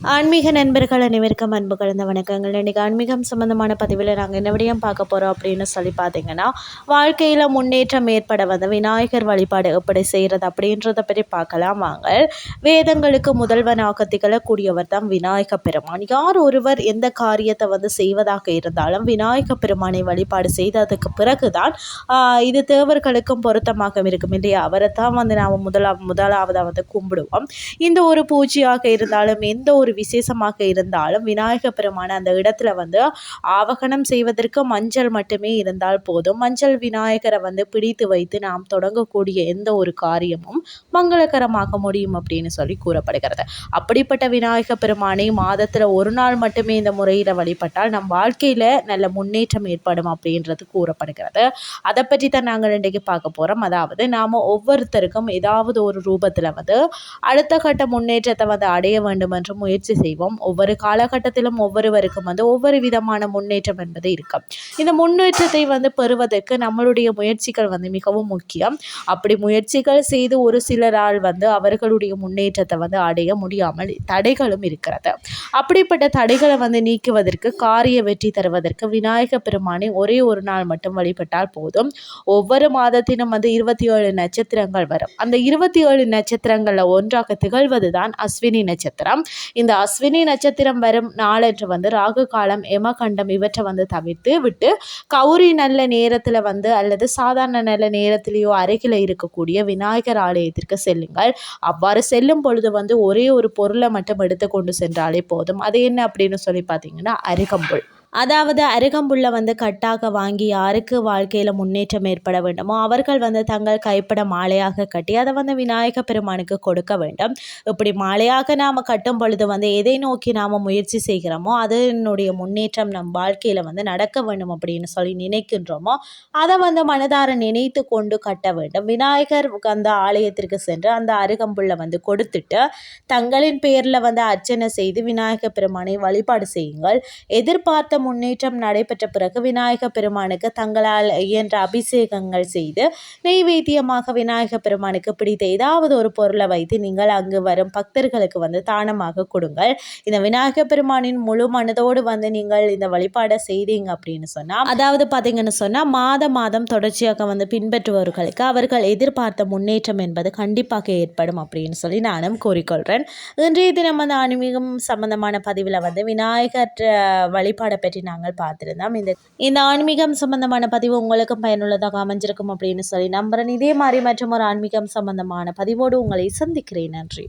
ஆன்மீக நண்பர்கள் அனைவருக்கும் அன்பு கலந்த வணக்கங்கள். இன்றைக்கி ஆன்மீகம் சம்மந்தமான பதிவில் நாங்கள் என்ன விடையும் பார்க்க போகிறோம் அப்படின்னு சொல்லி பார்த்தீங்கன்னா வாழ்க்கையில் முன்னேற்றம் ஏற்பட வந்து விநாயகர் வழிபாடு எப்படி செய்கிறது அப்படின்றத பற்றி பார்க்கலாம் வாங்க. வேதங்களுக்கு முதல்வனாக திகழக்கூடியவர் தான் விநாயக பெருமான். யார் ஒருவர் எந்த காரியத்தை வந்து செய்வதாக இருந்தாலும் விநாயக பெருமானை வழிபாடு செய்ததுக்கு பிறகு தான் இது தேவர்களுக்கும் பொருத்தமாக இருக்கும். இல்லையா? அவரை தான் வந்து நாம் முதலா முதலாவதாக வந்து கும்பிடுவோம். இந்த ஒரு பூஜையாக இருந்தாலும் எந்த ஒரு ஒரு விசேஷமாக இருந்தாலும் விநாயக பெருமான அந்த இடத்துல வந்து ஆவகனம் செய்வதற்கு மஞ்சள் மட்டுமே இருந்தால் போதும். மஞ்சள் விநாயகரை வந்து பிடித்து வைத்து நாம் தொடங்கக்கூடிய எந்த ஒரு காரியமும் மங்களகரமாக முடியும் அப்படின்னு சொல்லி கூறப்படுகிறது. அப்படிப்பட்ட விநாயக பெருமானை மாதத்தில் ஒரு நாள் மட்டுமே இந்த முறையில் வழிபட்டால் நம் வாழ்க்கையில் நல்ல முன்னேற்றம் ஏற்படும் அப்படின்றது கூறப்படுகிறது. அதை பற்றி தான் நாங்கள் இன்றைக்கு பார்க்க போகிறோம் அதாவது நாம் ஒவ்வொருத்தருக்கும் ஏதாவது ஒரு ரூபத்தில் வந்து அடுத்த கட்ட முன்னேற்றத்தை வந்து அடைய வேண்டும் என்று முயற்சி முயற்சி செய்வோம். ஒவ்வொரு காலகட்டத்திலும் ஒவ்வொருவருக்கும் வந்து ஒவ்வொரு விதமான முன்னேற்றம் என்பது இருக்கும். இந்த முன்னேற்றத்தை வந்து பெறுவதற்கு நம்மளுடைய முயற்சிகள் வந்து மிகவும் முக்கியம். அப்படி முயற்சிகள் செய்து ஒரு சிலரால் வந்து அவர்களுடைய முன்னேற்றத்தை வந்து அடைய முடியாமல் தடைகளும் இருக்கிறது. அப்படிப்பட்ட தடைகளை வந்து நீக்குவதற்கு காரிய வெற்றி தருவதற்கு விநாயக பெருமானை ஒரே ஒரு நாள் மட்டும் வழிபட்டால் போதும். ஒவ்வொரு மாதத்திலும் வந்து இருபத்தி ஏழு நட்சத்திரங்கள் வரும். அந்த இருபத்தி ஏழு நட்சத்திரங்களில் ஒன்றாக திகழ்வது தான் அஸ்வினி நட்சத்திரம். இந்த இந்த அஸ்வினி நட்சத்திரம் வரும் நாளன்று வந்து ராகு காலம் எமகண்டம் இவற்றை வந்து தவிர்த்து விட்டு கௌரி நல்ல நேரத்தில் வந்து அல்லது சாதாரண நல்ல நேரத்திலேயோ அருகில் இருக்கக்கூடிய விநாயகர் ஆலயத்திற்கு செல்லுங்கள். அவ்வாறு செல்லும் பொழுது வந்து ஒரே ஒரு பொருளை மட்டும் எடுத்து கொண்டு சென்றாலே போதும். அது என்ன அப்படின்னு சொல்லி பார்த்தீங்கன்னா அருகம்புல். அதாவது அருகம்புல்லை வந்து கட்டாக வாங்கி யாருக்கு வாழ்க்கையில் முன்னேற்றம் ஏற்பட வேண்டுமோ அவர்கள் வந்து தங்கள் கைப்பட மாலையாக கட்டி அதை வந்து விநாயக பெருமானுக்கு கொடுக்க வேண்டும். இப்படி மாலையாக நாம் கட்டும் பொழுது வந்து எதை நோக்கி நாம் முயற்சி செய்கிறோமோ அதனுடைய முன்னேற்றம் நம் வாழ்க்கையில் வந்து நடக்க வேண்டும் அப்படின்னு சொல்லி நினைக்கின்றோமோ அதை வந்து மனதார நினைத்து கொண்டு கட்ட வேண்டும். விநாயகர் அந்த ஆலயத்திற்கு சென்று அந்த அருகம்புல்லை வந்து கொடுத்துட்டு தங்களின் பெயரில் வந்து அர்ச்சனை செய்து விநாயக பெருமானை வழிபாடு செய்யுங்கள். எதிர்பார்த்த முன்னேற்றம் நடைபெற்ற பிறகு விநாயக பெருமானுக்கு தங்களால் இயன்ற அபிஷேகங்கள் செய்து நெய்வேத்தியமாக விநாயக பெருமானுக்கு பிடித்த ஏதாவது ஒரு பொருளை வைத்து நீங்கள் அங்கு வரும் பக்தர்களுக்கு வந்து தானமாக கொடுங்கள். இந்த விநாயக பெருமானின் முழு மனதோடு வந்து நீங்கள் இந்த வழிபாடை செய்தீங்க அப்படின்னு சொன்னால் அதாவது பார்த்தீங்கன்னு சொன்னால் மாத மாதம் தொடர்ச்சியாக வந்து பின்பற்றுபவர்களுக்கு அவர்கள் எதிர்பார்த்த முன்னேற்றம் என்பது கண்டிப்பாக ஏற்படும் அப்படின்னு சொல்லி நானும் கூறிக்கொள்கிறேன் இன்றைய தினம் அந்த ஆன்மீகம் சம்பந்தமான பதிவில் வந்து விநாயகர் வழிபாடை பற்றி நாங்கள் பார்த்துருந்தோம். இந்த இந்த ஆன்மீகம் சம்பந்தமான பதிவு உங்களுக்கும் பயனுள்ளதாக அமைஞ்சிருக்கும் அப்படின்னு சொல்லி நம்புறேன். இதே மாதிரி மற்றும் ஒரு ஆன்மீகம் சம்பந்தமான பதிவோடு உங்களை சந்திக்கிறேன். நன்றி.